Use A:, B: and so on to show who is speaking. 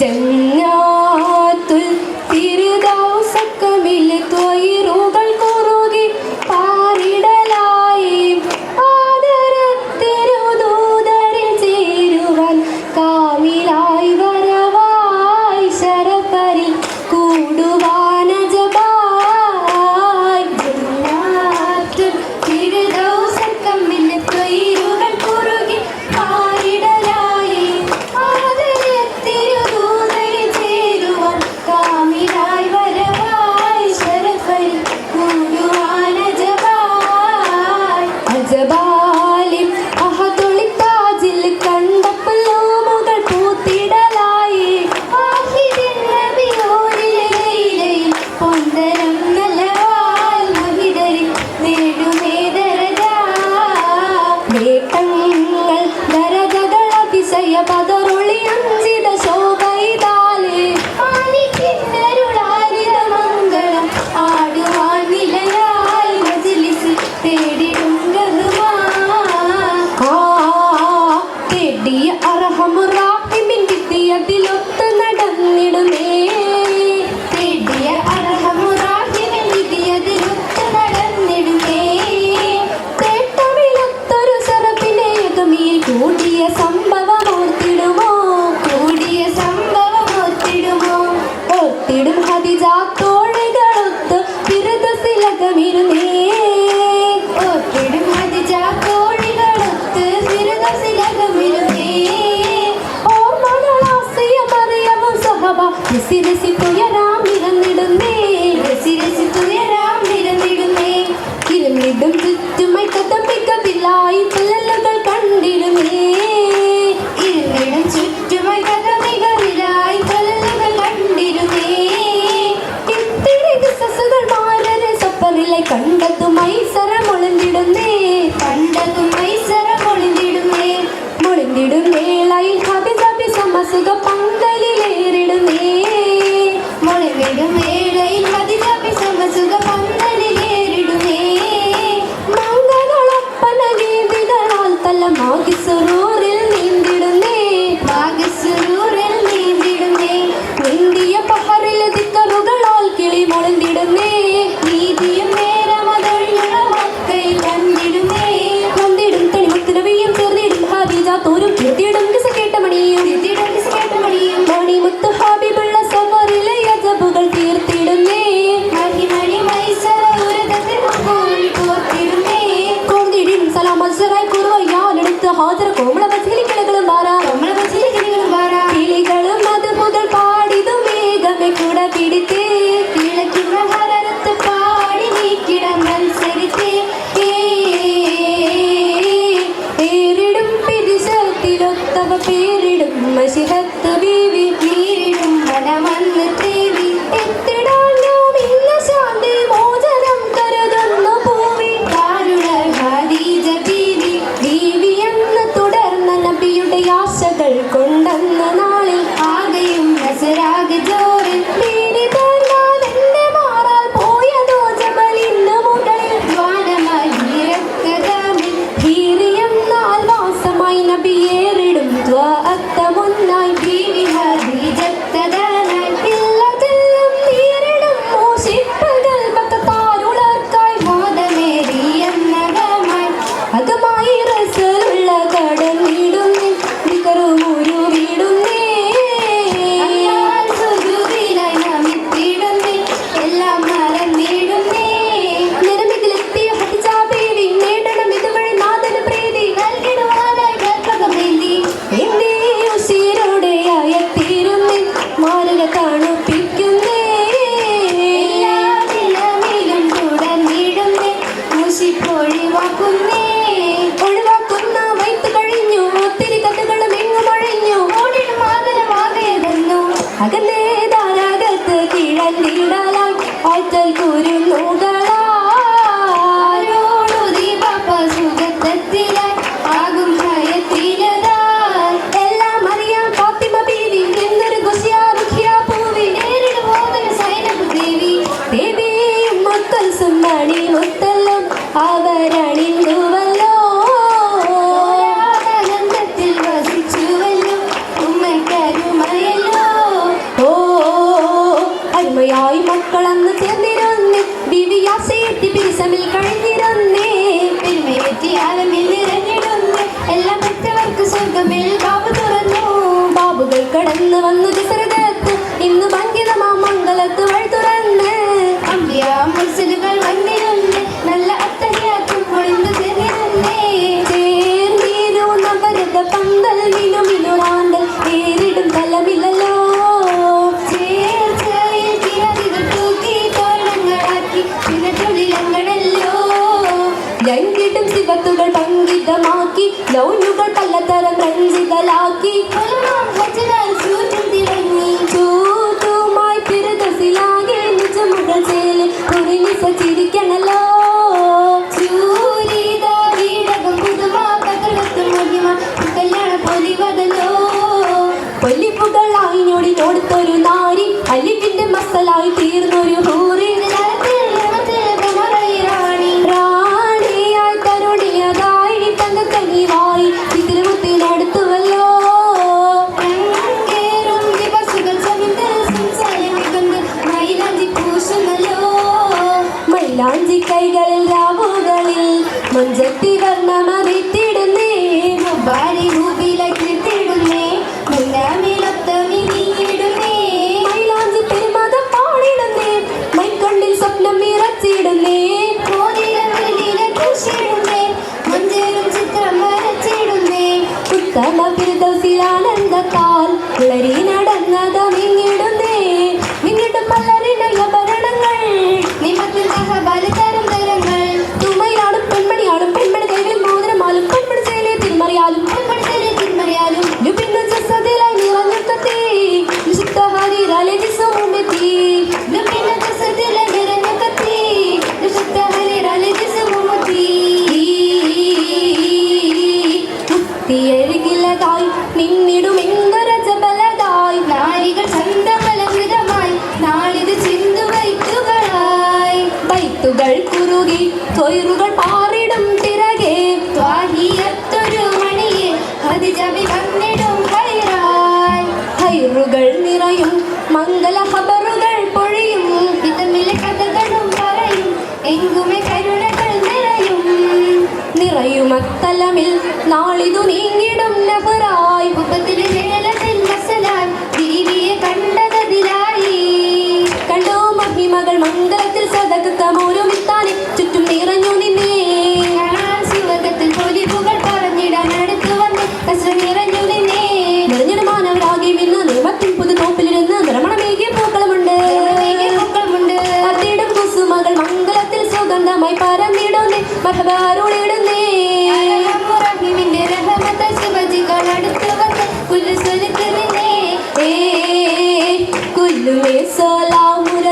A: ജന്നാത്തുൽ ഫിർദൗസക്കമിൽ
B: Mình.
A: കുരുടലം ഒറ്റൽ കുരുന്നുകളോടു
B: ആകും
A: ഫാത്തിമ ബീവി എന്നൊരു ദേവി. അവരണിന്തുവ തരം നാരി. അലിപ്പിന്റെ മസലായി തീർന്നൊരു നാളിതു നീങ്ങിടും നഫറായി
B: മുഖത്തിലെ
A: గుళ్ళు వేసోలా ముర